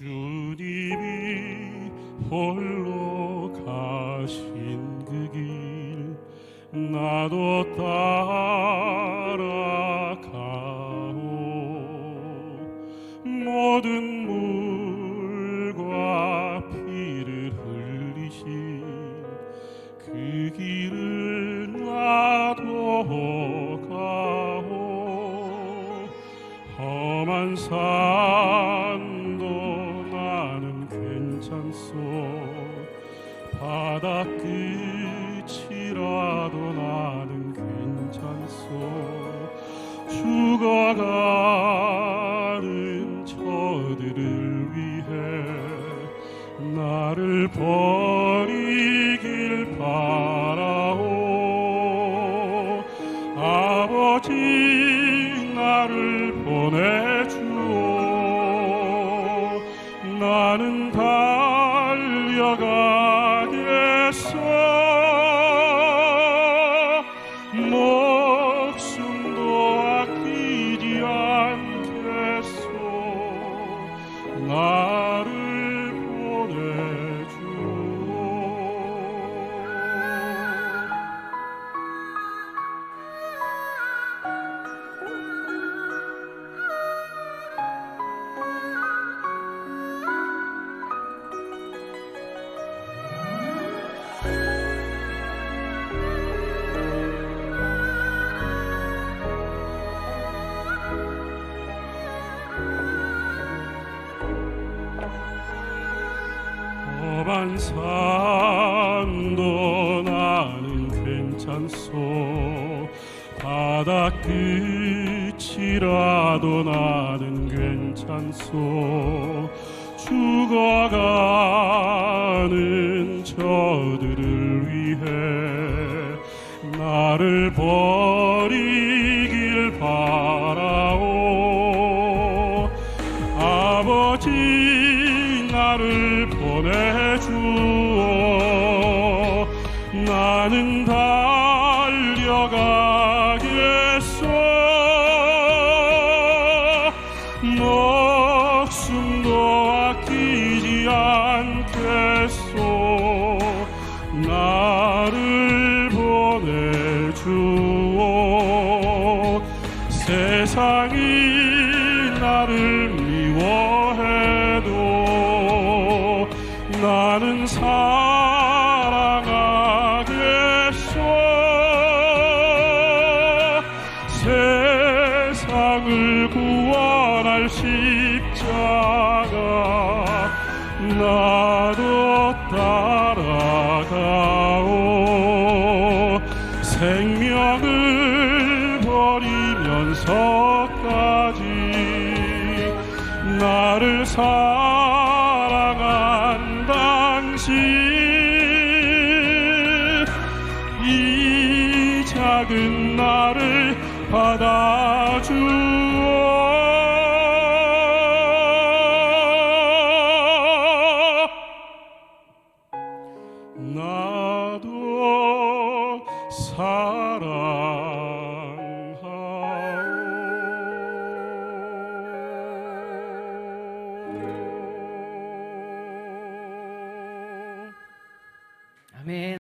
주님이 홀로 가신 그 길 나도 따라가오. 모든 물과 피를 흘리신 그 길을 나도 가오. 험한 산 괜찮소 바다 끝이라도 나는 괜찮소. 죽어가는 저들을 위해 나를 버리길 바라오. 아버지 나를 보내주오. 나는 달 산도 나는 괜찮소. 바다 끝이라도 나는 괜찮소. 죽어가는 저들을 위해 나를 버리길 바라오. 아버지 나를 보내주오 나는 달려가겠어 목숨도 아끼지 않겠소. 나를 보내주오 세상이 나를 미워해도 나는 사랑하겠어 세상을 구원할 십자가 나도 따라가오. 생명을 버리면서까지 나를 사랑한 당신 이 작은 나를 받아주오 나도 사랑 하오 아멘.